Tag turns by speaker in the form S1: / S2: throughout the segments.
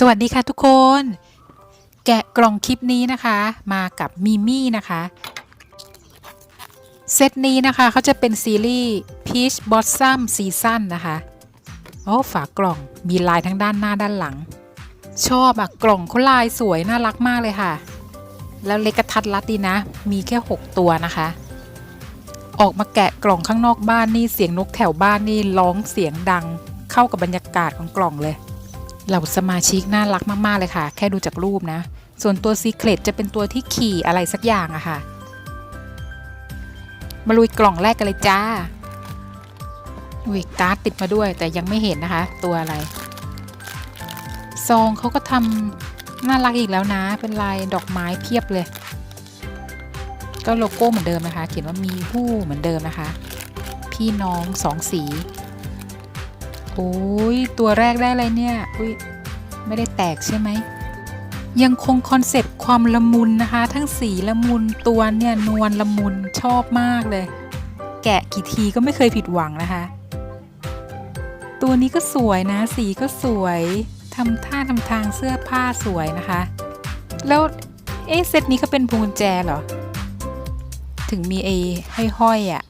S1: สวัสดีค่ะทุกคน แกะกล่องคลิปนี้นะคะ มากับมิมี่นะคะ เซตนี้นะคะเขาจะเป็นซีรีส์ Peach Blossom Season นะคะ โอ้ฝากล่องมีลายทั้งด้านหน้าด้านหลัง ชอบอะกล่องเขาลายสวยน่ารักมากเลยค่ะ แล้วเล็กกระทัดรัดดีนะ มีแค่ 6 ตัวนะคะ ออกมาแกะกล่องข้างนอกบ้านนี่เสียงนกแถวบ้านนี่ร้องเสียงดัง เข้ากับบรรยากาศของกล่องเลย เหล่าสมาชิกน่ารักมาก ๆ เลยค่ะ แค่ดูจากรูปนะ ส่วนตัวซีเครตจะเป็นตัวที่ขี่อะไรสักอย่างอะค่ะ มาลุยกล่องแรกกันเลยจ้าอุ้ยการ์ดติดมาด้วยแต่ยังไม่เห็นนะคะ ตัวอะไร ซองเขาก็ทำน่ารักอีกแล้วนะ เป็นลายดอกไม้เพียบเลย ก็โลโก้เหมือนเดิมนะคะ เขียนว่ามีหู้เหมือนเดิมนะคะ พี่น้องสองสี โอ้ยตัวแรกได้อะไรเนี่ยอุ้ยไม่ได้แตกใช่ไหม ยังคงคอนเซ็ปต์ความละมุนนะคะ ทั้งสีละมุนตัวเนี่ยนวลละมุนชอบมากเลย แกะกี่ทีก็ไม่เคยผิดหวังนะคะ ตัวนี้ก็สวยนะ สีก็สวยทำท่าทำทางเสื้อผ้าสวยนะคะ แล้วเอ๊ะเซตนี้เขาเป็นพวงกุญแจเหรอ ถึงมีไอ้ห้อยๆอะ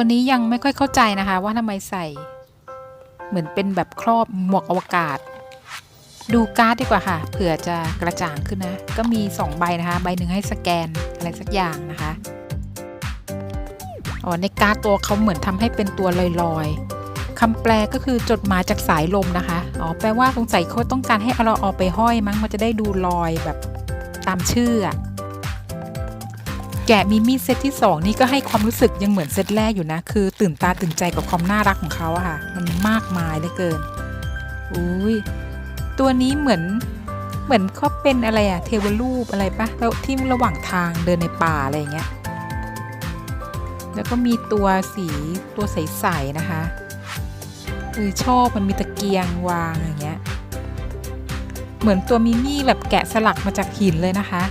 S1: ตัวนี้ยังไม่ค่อยเข้าใจนะคะ ว่าทำไมใส่ เหมือนเป็นแบบครอบหมวกอวกาศ ดูการ์ดดีกว่าค่ะเผื่อจะกระจ่างขึ้นนะ ก็มี 2 ใบนะคะ ใบหนึ่งให้สแกนอะไรสักอย่างนะคะอ๋อในการ์ดตัวเขาเหมือนทำให้เป็นตัวลอยๆคำแปลก็คือจดหมายจากสายลมนะคะอ๋อแปลว่าสงสัยเขาต้องการให้เราเอาไปห้อยมั้งมันจะได้ดูลอยแบบตามชื่ออะ แกะมิมี่เซตที่ 2 นี่ก็ให้ความรู้สึกยังเหมือนเซตแรกอยู่นะ คือตื่นตาตื่นใจกับความน่ารักของเขาอะค่ะ มันมากมายเหลือเกินอุ้ยตัวนี้เหมือนเหมือนเขาเป็นอะไรอะเทวรูปอะไรปะแล้วที่ระหว่างทางเดินในป่าอะไรอย่างเงี้ยแล้วก็มีตัวสีตัวใสๆนะคะเออชอบมันมีตะเกียงวางอย่างเงี้ยเหมือนตัวมิมี่แบบแกะสลักมาจากหินเลยนะคะ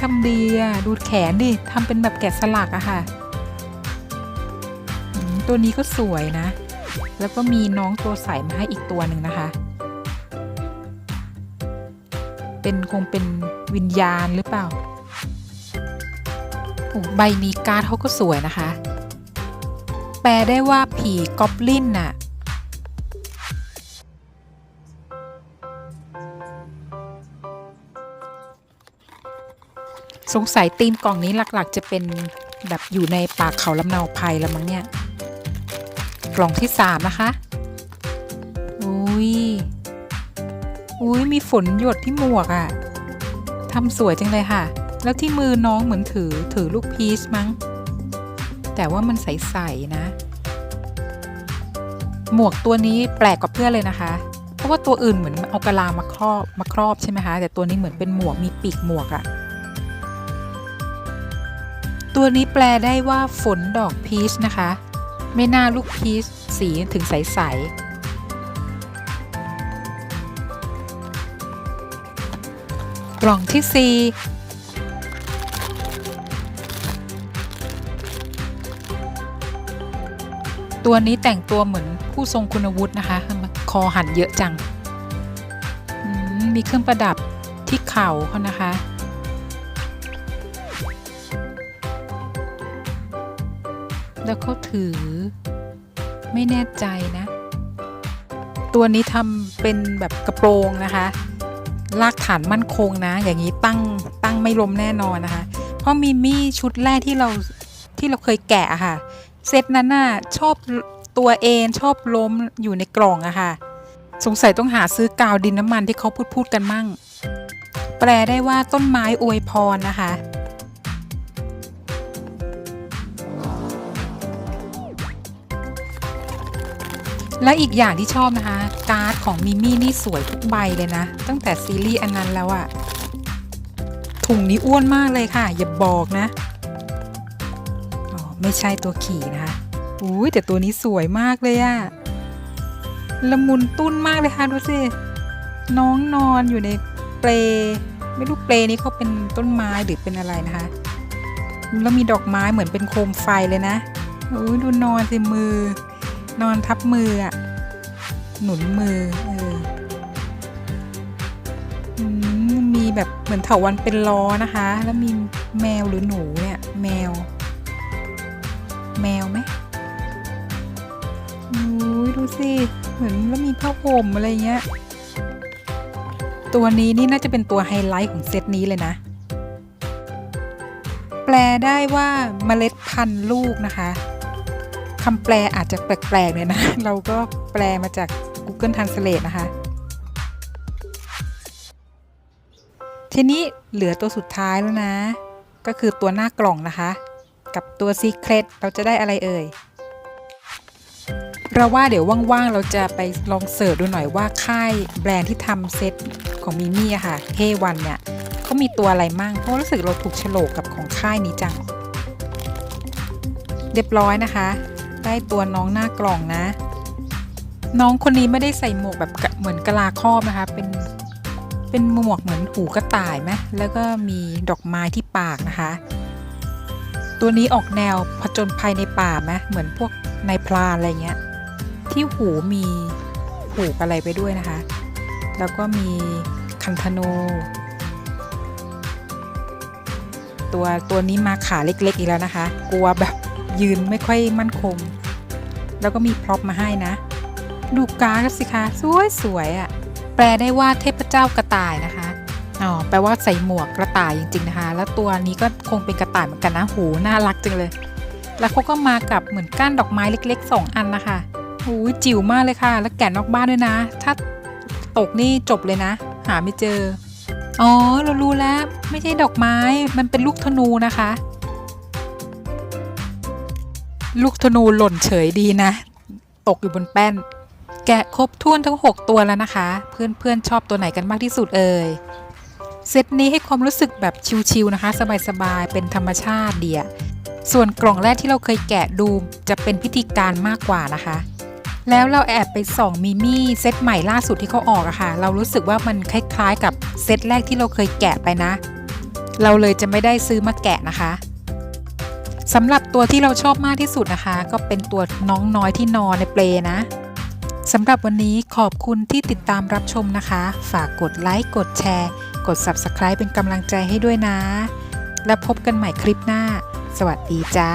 S1: ทำดีอะ ดูแขนดิทำเป็นแบบแกะสลักอะค่ะ ตัวนี้ก็สวยนะ แล้วก็มีน้องตัวใสมาให้อีกตัวหนึ่งนะคะ เป็นคงเป็นวิญญาณหรือเปล่าโอ้ใบนี้การ์ดเขาก็สวยนะคะ แปลได้ว่าผีกอบลินน่ะ สงสัยธีมกล่องนี้หลักๆ จะเป็นแบบอยู่ในป่าเขาลำเนาไพรแล้วมั้งเนี่ย กล่องที่สามนะคะอุ้ยอุ้ยมีฝนหยดที่หมวกอะ่ะทำสวยจังเลยค่ะ แล้วที่มือน้องเหมือนถือถือลูกพีชมั้ง แต่ว่ามันใสๆนะ หมวกตัวนี้แปลกกว่าเพื่อนเลยนะคะ เพราะว่าตัวอื่นเหมือนเอากระลามาครอบมาครอบใช่ไหมคะ แต่ตัวนี้เหมือนเป็นหมวกมีปีกหมวกอะ ตัวนี้แปลได้ว่าฝนดอกพีชนะคะ ไม่น่าลูกพีชสีถึงใสๆ กล่องที่ 4ตัวนี้แต่งตัวเหมือนผู้ทรงคุณวุฒินะคะ คอหันเยอะจังมมีเครื่องประดับที่เข่าเขานะคะ แล้วเขาถือ ไม่แน่ใจนะ ตัวนี้ทำเป็นแบบกระโปรงนะคะลากฐานมั่นคงนะ อย่างนี้ตั้งตั้งไม่ล้มแน่นอนนะคะ เพราะมิมี่ชุดแรกที่เราที่เราเคยแกะอะค่ะ เซตนั้นน่ะชอบตัวเองชอบล้มอยู่ในกล่องอะค่ะ สงสัยต้องหาซื้อกาวดินน้ำมันที่เขาพูดพูดกันมั่ง แปลได้ว่าต้นไม้อวยพรนะคะ และอีกอย่างที่ชอบนะคะ การ์ดของมิมี่นี่สวยทุกใบเลยนะ ตั้งแต่ซีรีส์อันนั้นแล้วอะถุงนี้อ้วนมากเลยค่ะ อย่าบอกนะอ๋อไม่ใช่ตัวขี่นะคะอุ้ยแต่ตัวนี้สวยมากเลยอะละมุนตุ้นมากเลยค่ะดูสิน้องนอนอยู่ในเปลไม่รู้เปลนี้เขาเป็นต้นไม้หรือเป็นอะไรนะคะ แล้วมีดอกไม้เหมือนเป็นโคมไฟเลยนะอุ้ยดูนอนสิมือ นอนทับมืออะหนุนมือเออมมีแบบเหมือนเถาวันเป็นล้อนะคะ แล้วมีแมวหรือหนูเนี่ย แมว แมวไหมอุ้ยดูสิ เหมือนแล้วมีผ้าห่มอะไรเงี้ย ตัวนี้นี่น่าจะเป็นตัวไฮไลท์ของเซตนี้เลยนะ แปลได้ว่าเมล็ดพันธุ์ลูกนะคะ คำแปลอาจจะแปลกๆเลยนะ เราก็แปลมาจาก Google Translate นะคะ ทีนี้เหลือตัวสุดท้ายแล้วนะ ก็คือตัวหน้ากล่องนะคะ กับตัว Secret เราจะได้อะไรเอ่ย เราว่าเดี๋ยวว่างๆ เราจะไปลองเสิร์ชดูหน่อยว่าค่ายแบรนด์ที่ทำเซตของมิมี่อะค่ะเฮวันเนี่ยเขามีตัวอะไรมั่ง เพราะรู้สึกเราถูกโฉลกกับของค่ายนี้จัง เรียบร้อยนะคะ ได้ตัวน้องหน้ากล่องนะ น้องคนนี้ไม่ได้ใส่หมวกแบบเหมือนกะลาครอบนะคะ เป็นเป็นหมวกเหมือนหูกระต่ายไหมแล้วก็มีดอกไม้ที่ปากนะคะ ตัวนี้ออกแนวผจญภัยในป่าไหมเหมือนพวกนายพราอะไรเงี้ย ที่หูมีผูกอะไรไปด้วยนะคะ แล้วก็มีคันธนูตัวตัวนี้มาขาเล็กๆอีกแล้วนะคะ กลัวแบบ ยืนไม่ค่อยมั่นคง แล้วก็มีพร็อพมาให้นะ ดูการ์ดสิคะสวยสวยอะ่ะ แปลได้ว่าเทพเจ้ากระต่ายนะคะอ๋อแปลว่าใส่หมวกกระต่ายจริง ๆนะคะ แล้วตัวนี้ก็คงเป็นกระต่ายเหมือนกันนะหูน่ารักจังเลย แล้วเขาก็มากับเหมือนก้านดอกไม้เล็ก ๆ 2 อันนะคะหูจิ๋วมากเลยค่ะ แล้วแกะนอกบ้านด้วยนะ ถ้าตกนี่จบเลยนะ หาไม่เจอ อ๋อเรารู้แล้ว ไม่ใช่ดอกไม้ มันเป็นลูกธนูนะคะ ลูกธนูหล่นเฉยดีนะ ตกอยู่บนแป้น แกะครบถ้วนทั้ง 6 ตัวแล้วนะคะ เพื่อนๆชอบตัวไหนกันมากที่สุดเอ่ยเซตนี้ให้ความรู้สึกแบบชิลๆนะคะ สบายๆเป็นธรรมชาติเดียส่วนกล่องแรกที่เราเคยแกะดูจะเป็นพิธีการมากกว่านะคะ แล้วเราแอบไปส่องมิมี่เซตใหม่ล่าสุดที่เขาออกอะค่ะ เรารู้สึกว่ามันคล้ายๆกับเซตแรกที่เราเคยแกะไปนะ เราเลยจะไม่ได้ซื้อมาแกะนะคะ สำหรับตัวที่เราชอบมากที่สุดนะคะ ก็เป็นตัวน้องน้อยที่นอนในเปลนะสำหรับวันนี้ขอบคุณที่ติดตามรับชมนะคะ ฝากกดไลค์กดแชร์ กด Subscribe เป็นกำลังใจให้ด้วยนะ และพบกันใหม่คลิปหน้า สวัสดีจ้า